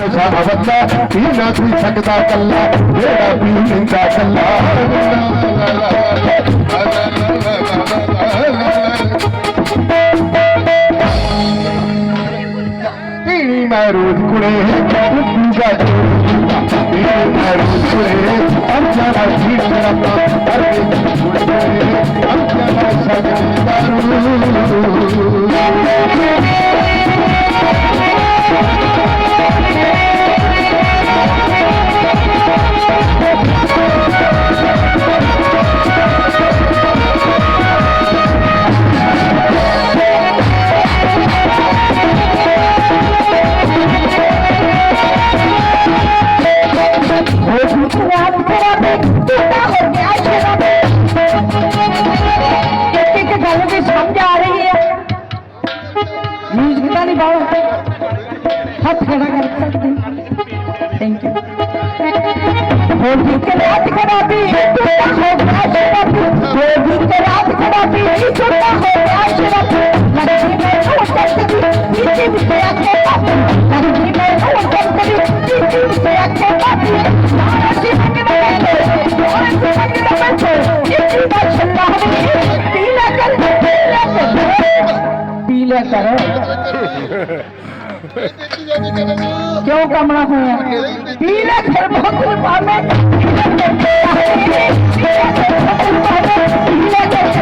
ਨਸ਼ਾ ਅਵੱਲਾ ਪੀ ਨਾ ਕੋਈ ਸਕਦਾ ਕੱਲਾ ਜਿਹੜਾ ਪੀ ਲੈਂਦਾ ਪੀਣੀ ਮੈਂ ਰੋਜ਼ ਕੁੜੇ ਪੂਜਾ ਪੀਣੀ ਮੈਂ ਰੋਜ਼ ਕੁੜੇ ਅੰਜਾ ਦਾ ਜੀਵ ਮਿਊਜ਼ਿਕ ਤਾਂ ਨਹੀਂ ਬਾਉ ਹੱਥ ਖੜਾ ਕਰ ਸਕਦੇ ਥੈਂਕ ਯੂ ਹੋਰ ਜੀ ਕੇ ਰਾਤ ਖਰਾਬੀ ਟੁੱਟਾ ਹੋ ਗਿਆ ਸ਼ਰਾਬ ਹੋਰ ਜੀ ਕੇ ਰਾਤ ਖਰਾਬੀ ਟੁੱਟਾ ਹੋ ਗਿਆ ਸ਼ਰਾਬ ਲੱਗੀ ਮੈਂ ਹੋ ਸਕਦੀ ਨੀਚੇ ਵੀ ਤੇ ਆਕੇ ਪਾਪੀ ਲੱਗੀ ਮੈਂ ਹੋ ਸਕਦੀ ਨੀਚੇ ਵੀ ਤੇ ਆਕੇ ਪਾਪੀ ਸਾਰਾ ਜੀ ਮੰਗ ਨਾ ਬੈਠੋ ਸਾਰਾ ਜੀ ਮੰਗ ਨਾ ਬੈਠੋ ਨੀਚੇ ਦਾ ਛੱਲਾ ਹੋਵੇ ਪੀਲਾ ਕਰ ਪੀਲਾ ਕਰ ਪੀਲਾ ਕਰ ਕਿਉਂ ਕਮਲਾ ਹੋਇਆ ਪੀਲਾ ਕਰ ਬਹੁਤ ਪਾਵੇਂ ਪੀਲਾ ਕਰ ਪੀਲਾ ਕਰ ਬਹੁਤ ਪਾਵੇਂ ਪੀਲਾ ਕਰ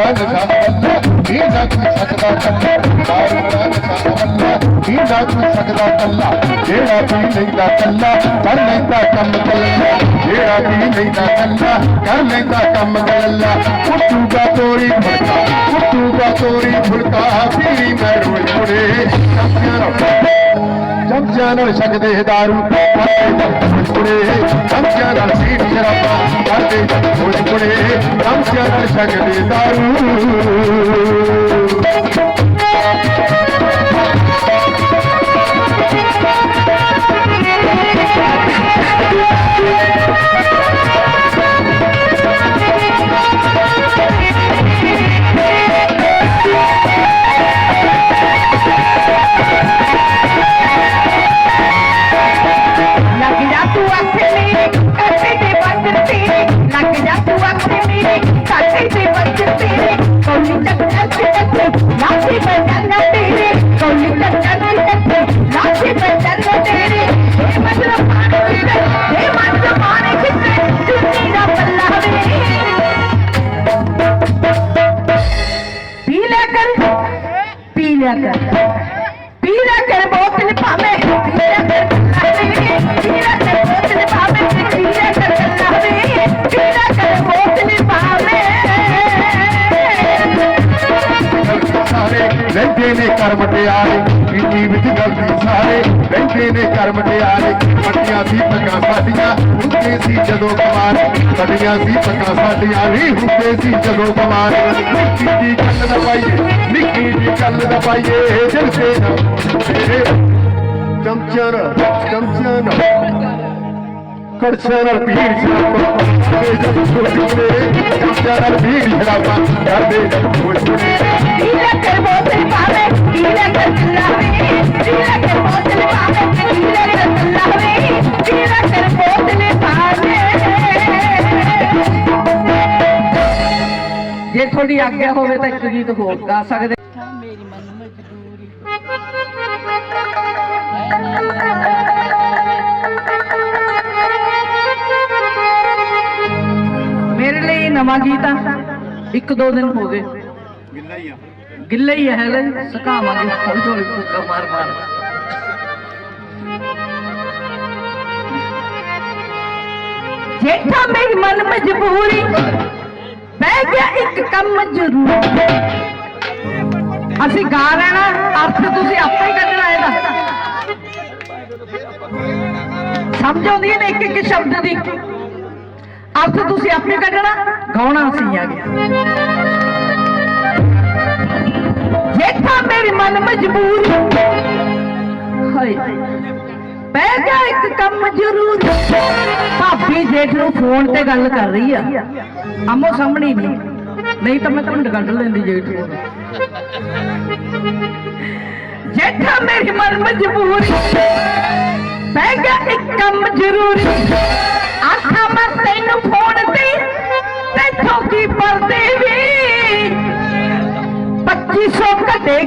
ਛੱਲਾ ਹੋਵੇ ਪੀਲਾ ਕਰ ਬਹੁਤ ਪਾਵੇਂ ਇਹ ਨਾ ਕੋਈ ਸਕਦਾ ਕੱਲਾ ਦਾ ਲੈਂਦਾ ਕੱਲਾ ਕਰ ਲੈਂਦਾ ਕੰਮ ਕੱਲਾ ਉੱਠੂਗਾ ਤੋਰੀ ਫੁਲਕਾ ਉੱਠੂਗਾ ਤੋਰੀ ਫੁਲਕਾ ਪੀੜੀ ਮੈਂ ਰੋਜ਼ ਮੁੜੇ। ਚਮਚਿਆਂ ਨਾਲ ਛਕਦੇ ਦਾਰੂ ਕਰਦੇ ਮੁੜੇ। ਨਾਲ ਪੀੜੀ ਸ਼ਰਾਬਾਂ ਕਰਦੇ ਮੁੜੇ। ਚਮਚਿਆਂ ਨਾਲ ਛਕਦੇ ਦਾਰੂ। ਰਹਿੰਦੇ ਨੇ ਕਰ ਮਟਿਆਰੇ ਪੀਤੀ ਵਿੱਚ ਗਲਤੀ ਸਾਰੇ ਰਹਿੰਦੇ ਨੇ ਕਰ ਮਟਿਆਰੇ ਪੱਟੀਆਂ ਸੀ ਪੱਗਾਂ ਸਾਡੀਆਂ ਹੁੰਦੇ ਸੀ ਜਦੋਂ ਕਮਾਰ ਪੱਟੀਆਂ ਸੀ ਪੱਗਾਂ ਸਾਡੀਆਂ ਨਹੀਂ ਹੁੰਦੇ ਸੀ ਜਦੋਂ ਕਮਾਰ ਨਿੱਕੀ ਜੀ ਗੱਲ ਨਾ ਪਾਈਏ ਨਿੱਕੀ ਜੀ ਗੱਲ ਨਾ ਪਾਈਏ ਦਿਲ ਤੇ ਨਾ ਤੇਰੇ ਚਮਚਿਆਂ ਨਾਲ ਚਮਚਿਆਂ ਨਾਲ ਕੜਛਿਆਂ ਨਾਲ ਭੀੜ ਸ਼ਰਾਬਾਂ ਕਰਦੇ ਜਦ ਛੋਟੇ ਚਮਚਿਆਂ ਨਾਲ ਭੀੜ ਸ਼ਰਾਬਾਂ ਕਰਦੇ ਜਦ ਛੋਟੇ ਆਗਿਆ ਹੋਵੇ ਤਾਂ ਇੱਕ ਗੀਤ ਹੋਰ ਗਾ ਸਕਦੇ। ਮੇਰੀ ਮਨ ਮਜਬੂਰੀ। ਮੇਰੇ ਲਈ ਨਵਾਂ ਗੀਤ ਆ। ਇੱਕ ਦੋ ਦਿਨ ਹੋ ਗਏ। ਗਿੱਲਾ ਹੀ ਆ। ਗਿੱਲਾ ਹੀ ਹੈ ਲੈ ਸੁਕਾਵਾਂਗੇ ਹੌਲੀ ਹੌਲੀ ਫੂਕਾ ਮਾਰ ਮਾਰ। ਜੇਠਾ ਮੇਰੀ ਮਨ ਮਜਬੂਰੀ। ਬਹਿ ਗਿਆ ਇੱਕ ਕੰਮ ਜ਼ਰੂਰ। ਅਸੀਂ ਗਾ ਲੈਣਾ ਅਰਥ ਤੁਸੀਂ ਆਪੇ ਹੀ ਕੱਢਣਾ ਇਹਦਾ। ਸਮਝ ਆਉਂਦੀ ਹੈ ਨਾ ਇੱਕ ਇੱਕ ਸ਼ਬਦ ਦੀ? ਅਰਥ ਤੁਸੀਂ ਆਪੇ ਕੱਢਣਾ, ਗਾਉਣਾ ਸੀ ਆ ਗਿਆ ਜੇਠਾ ਮੇਰੀ ਮਨ ਮਜਬੂਰ ਹਾਏ। ਪੈ ਗਿਆ ਇੱਕ ਕੰਮ ਜ਼ਰੂਰ ਭਾਬੀ ਜੇਠ ਨੂੰ ਫੋਨ ਤੇ ਗੱਲ ਕਰ ਰਹੀ ਆ। ਆਮੋ ਸਾਹਮਣੇ ਨਹੀਂ। ਨਹੀਂ ਤਾਂ ਮੈਂ ਘੁੰਡ ਕੱਢ ਲੈਂਦੀ ਜੇਠ ਕੋਲ ਜੇਠਾ ਮੇਰੀ ਮਨ ਮਜਬੂਰੀ ਪੈ ਗਿਆ ਇੱਕ ਕੰਮ ਜ਼ਰੂਰੀ ਆਖਾਂ ਮੈਂ ਤੈਨੂੰ ਫੋਨ ਤੇ ਤੈਥੋਂ ਕੀ ਪਰਦੇ ਵੀ? 2500 ਘਟੇ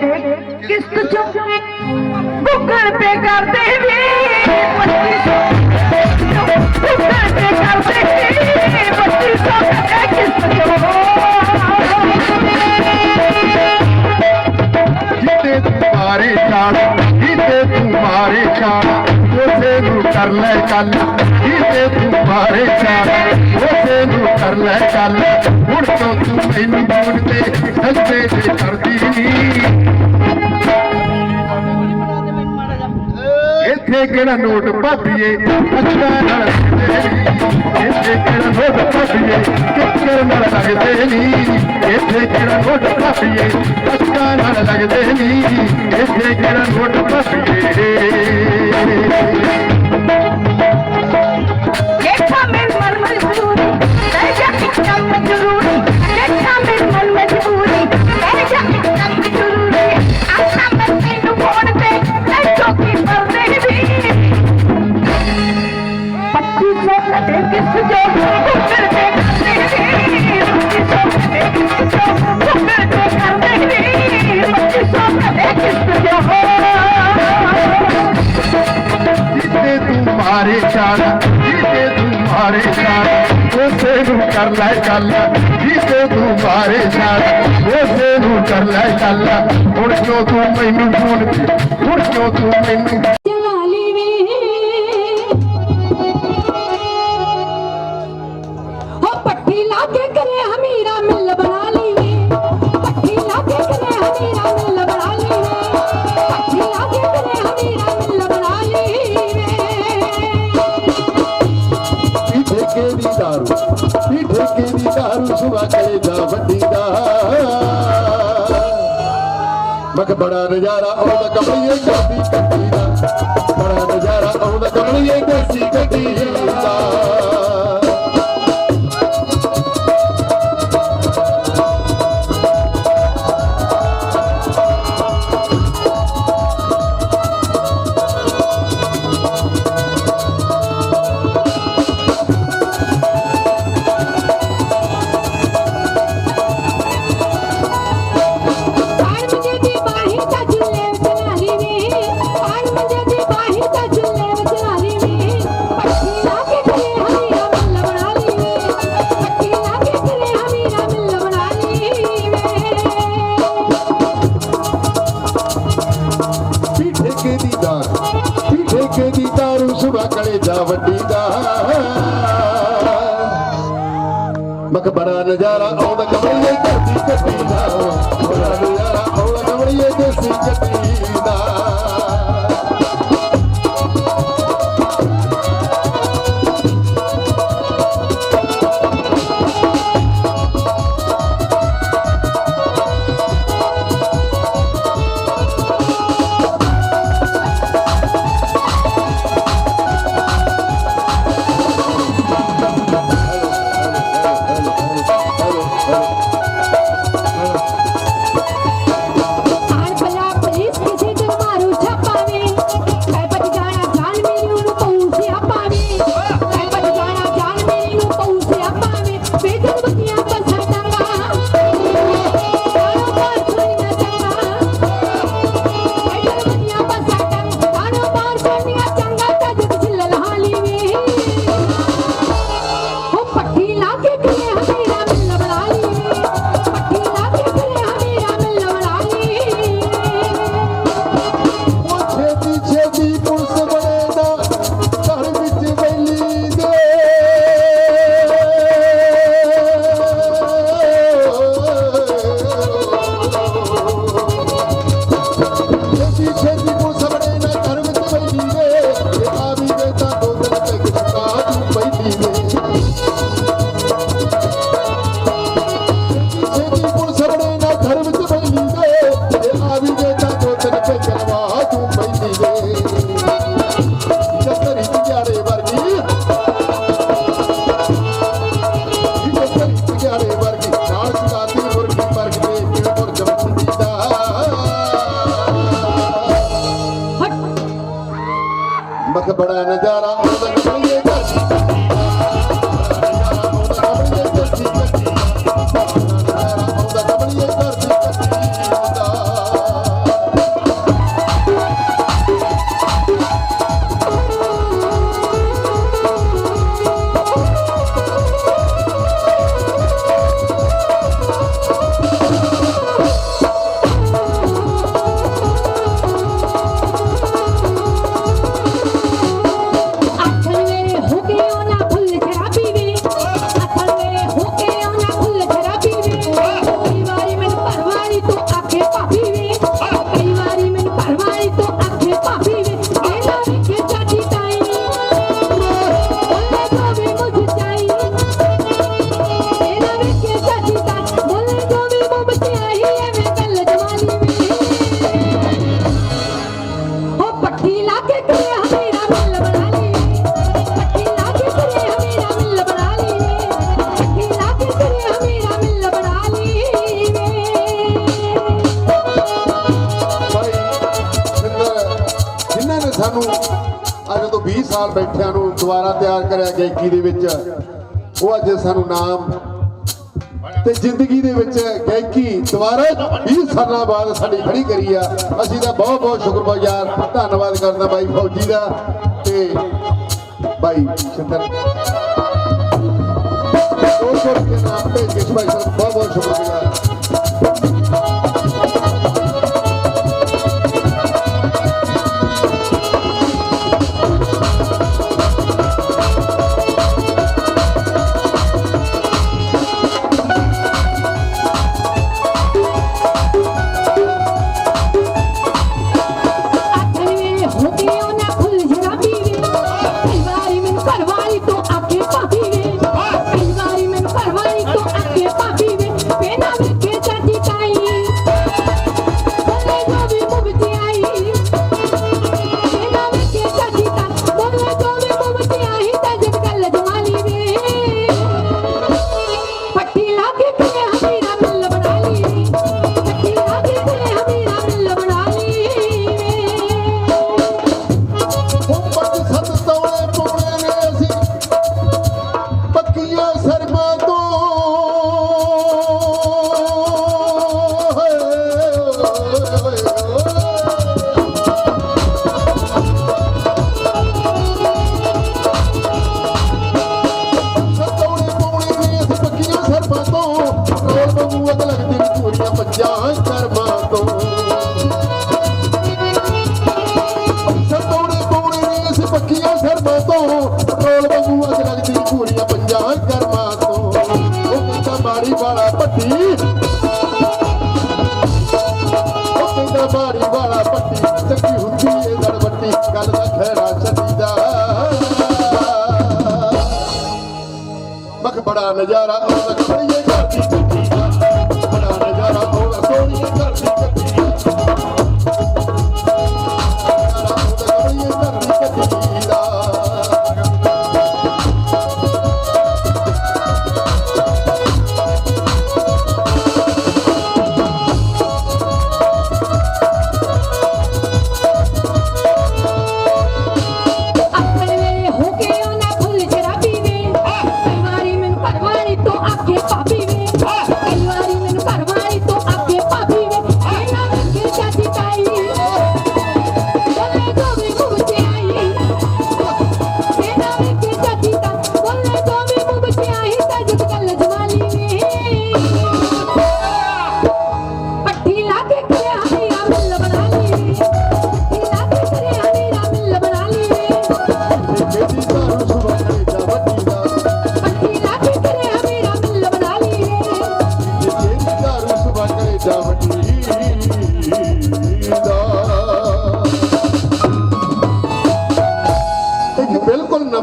ਕਿਸ਼ਤ ਚੋਂ। ਗੂਗਲ ਪੇ ਕਰਦੇ ਵੀ। 2500 ਗੂਗਲ ਪੇ ਕਰਦੇ ਵੀ। 2500 ਘਟੇ ਕਿਸ਼ਤ ਜਿੱਤੇ ਤੂੰ। ਮਾਰੇ ਛਾਲ ਜਿੱਤੇ ਤੂੰ ਮਾਰੇ ਛਾਲ, ਉਸੇ ਨੂੰ ਕਰ ਲੈ ਚੱਲ ਜਿੱਤੇ ਤੂੰ ਮਾਰੇ ਛਾਲ, ਉਸੇ ਨੂੰ ਕਰ ਲੈ ਚੱਲ ਹੁਣ ਤੋਂ ਤੂੰ ਮੈਨੂੰ ਫੋਨ ਤੇ ਸਜਦੇ ਤੇ ਕਰਦੀ ਇੱਥੇ ਕਿਹੜਾ ਨੋਟ ਭਾਬੀਏ? ਅੱਖਾਂ ਨਾਲ ਲੱਗਦੇ ਇੱਥੇ ਕਿਹੜਾ ਨੋਟ ਭਾਬੀਏ? ਕਿੱਕਰ ਨਾਲ ਲੱਗਦੇ ਨਹੀਂ ਇੱਥੇ ਕਿਹੜਾ ਨੋਟ ਭਾਬੀਏ? ਅੱਖਾਂ ਨਾਲ ਲੱਗਦੇ ਨਹੀਂ ਇੱਥੇ ਕਿਹੜਾ ਨੋਟ ਭਾਬੀਏ? ਮਾਰੇ ਛਾਲ ਜਿੱਤੇ ਤੂੰ ਮਾਰੇ ਛਾਲ ਉਸੇ ਨੂੰ ਕਰ ਲੈ ਚੱਲ, ਜਿੱਤੇ ਤੂੰ ਮਾਰੇ ਛਾਲ ਉਸੇ ਨੂੰ ਕਰ ਲੈ ਚੱਲ। ਹੁਣ ਕਿਉਂ ਤੂੰ ਮੈਨੂੰ ਫੋਨ ਤੇ ਹੁਣ ਕਿਉਂ ਤੂੰ ਮੈਨੂੰ ਦਾਰੂ ਵੱਡੀ ਦਾ ਮਖ ਬੜਾ ਨਜ਼ਾਰਾ ਆਉਂਦਾ ਕਮਲੀਏ ਗੱਡੀ ਕੱਟੀ ਦਾ। ਬੜਾ ਨਜ਼ਾਰਾ ਆਉਂਦਾ ਕਮਲੀਏ ਦੇਸੀ ਗੱਡੀ ਦਾ। ਕਰੇ ਦਾ। ਮਖ ਬੜਾ ਨਜ਼ਾਰਾ ਸਾਨੂੰ ਅੱਜ ਤੋਂ 20 ਸਾਲ ਬੈਠਿਆਂ ਨੂੰ ਦੁਬਾਰਾ ਤਿਆਰ ਕਰਿਆ ਗਾਇਕੀ ਦੇ ਵਿੱਚ। ਉਹ ਅੱਜ ਸਾਨੂੰ ਨਾਮ ਤੇ ਜ਼ਿੰਦਗੀ ਦੇ ਵਿੱਚ ਗਾਇਕੀ ਦੁਬਾਰਾ 20 ਸਾਲਾਂ ਬਾਅਦ ਸਾਡੀ ਖੜੀ ਕਰੀ ਆ। ਅਸੀਂ ਤਾਂ ਬਹੁਤ ਬਹੁਤ ਸ਼ੁਕਰਗੁਜ਼ਾਰ, ਧੰਨਵਾਦ ਕਰਦਾ ਬਾਈ ਫੌਜੀ ਦਾ ਤੇ ਬਾਈ ਚੰਦਰ ਦੋ ਬਹੁਤ ਬਹੁਤ ਸ਼ੁਕਰਗੁਜ਼ਾਰ। যারা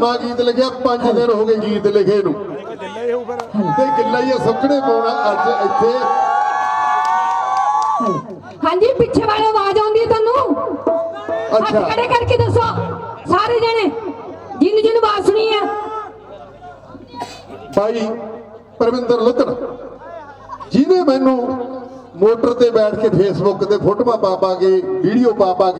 ਨਵਾਂ ਗੀਤ ਲਿਖਿਆ 5 ਦਿਨ ਹੋ ਗਏ ਗੀਤ ਲਿਖੇ ਨੂੰ। ਤੇ ਕਿੱਲਾ ਹੀ ਸੁੱਕਣੇ ਪਾਉਣਾ ਅੱਜ ਇੱਥੇ। ਹਾਂਜੀ ਪਿੱਛੇ ਵਾਲੇ ਆਵਾਜ਼ ਆਉਂਦੀ ਹੈ ਤੁਹਾਨੂੰ? ਅੱਛਾ। ਖੜੇ ਕਰਕੇ ਦੱਸੋ ਸਾਰੇ ਜਣੇ ਜਿੰਨ ਜਿੰਨ ਆਵਾਜ਼ ਸੁਣੀ ਹੈ। ਭਾਈ ਪਰਵਿੰਦਰ ਲੁੱਤਣ ਜਿਹਨੇ ਮੈਨੂੰ ਮੋਟਰ ਤੇ ਬੈਠ ਕੇ ਫੇਸਬੁੱਕ ਤੇ ਫੋਟੋਆਂ ਪਾ ਪਾ ਕੇ ਵੀਡੀਓ ਪਾ ਪਾ ਕੇ